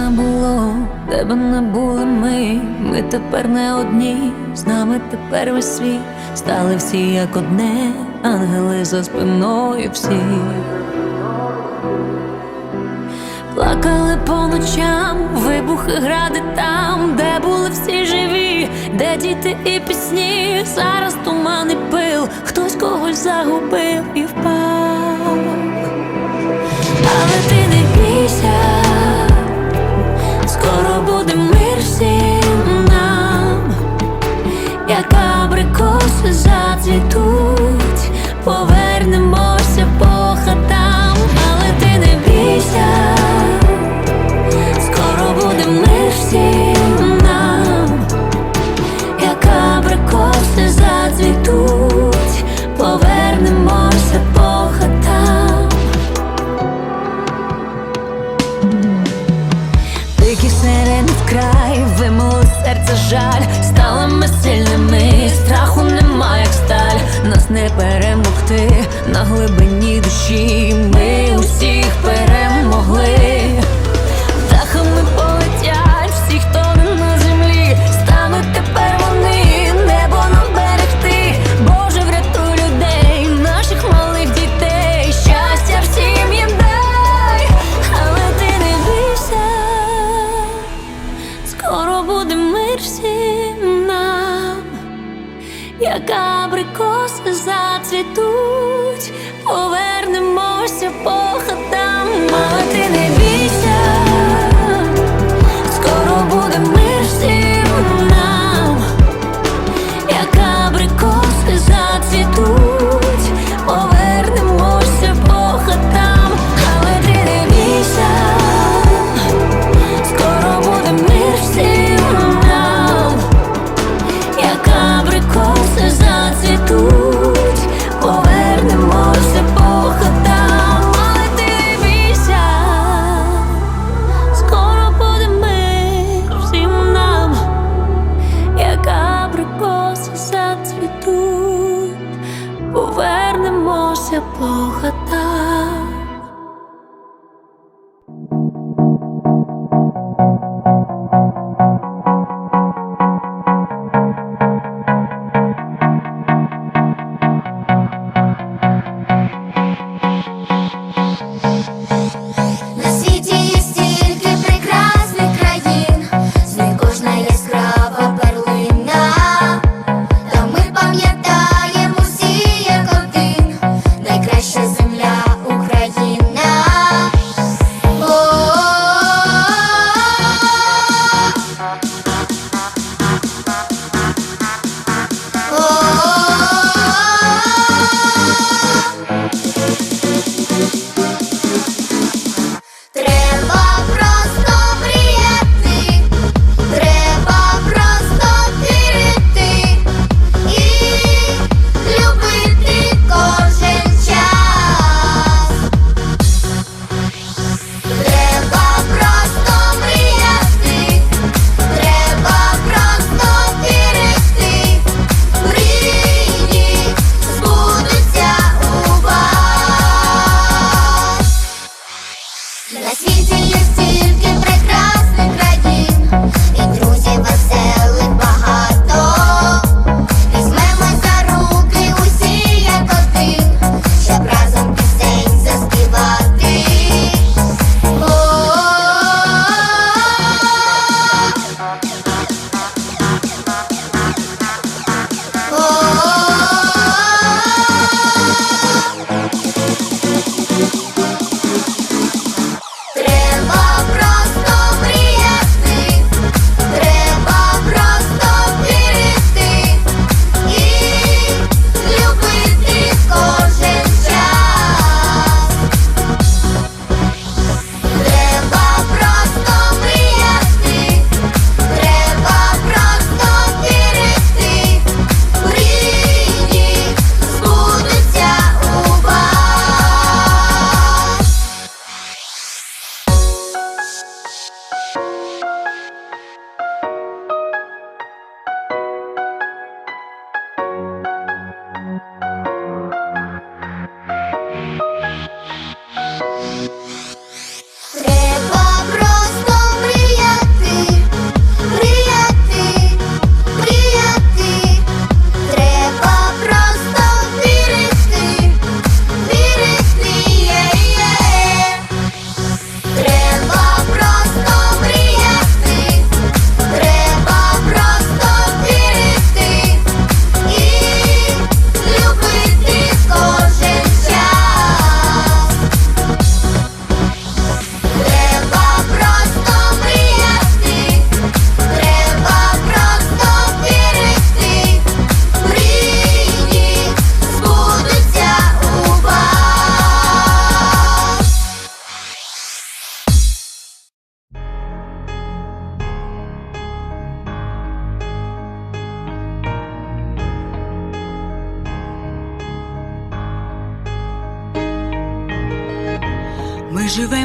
Не було, де би не були ми, ми тепер не одні, з нами тепер весь світ, стали всі як одне, ангели за спиною всі. Плакали по ночам, вибухи гради там, де були всі живі, де діти і пісні, зараз туман і пил, хтось когось загубив перемогти на глибині душі. Ми усіх перемогли, як абрикоси зацвітуть, повернемося по хатам,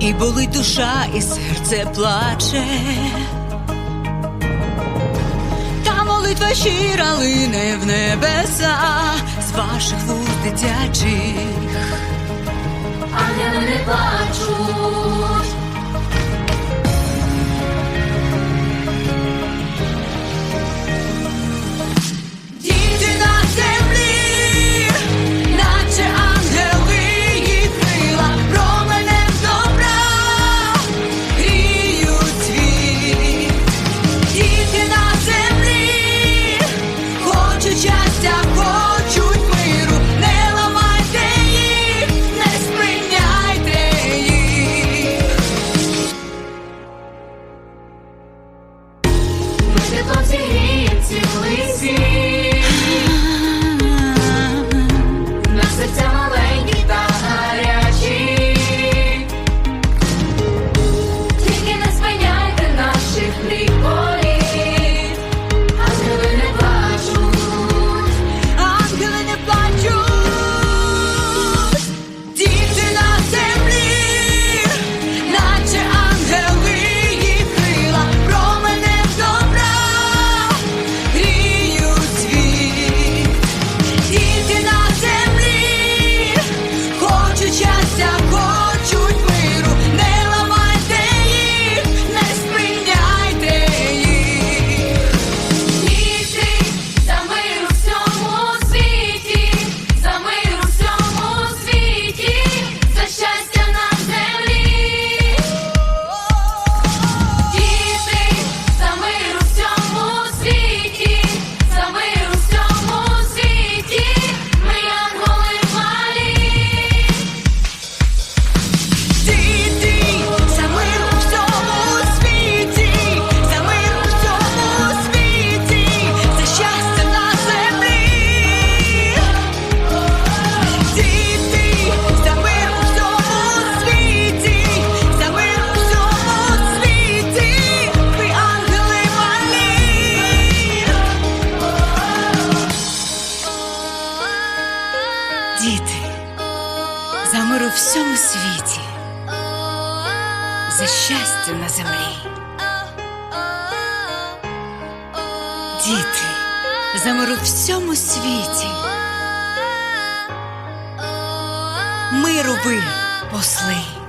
і болить душа, і серце плаче, та молитва щира лине в небеса з ваших вуз дитячих, а я не плачу. за миру всьому світі. Миру ви посли.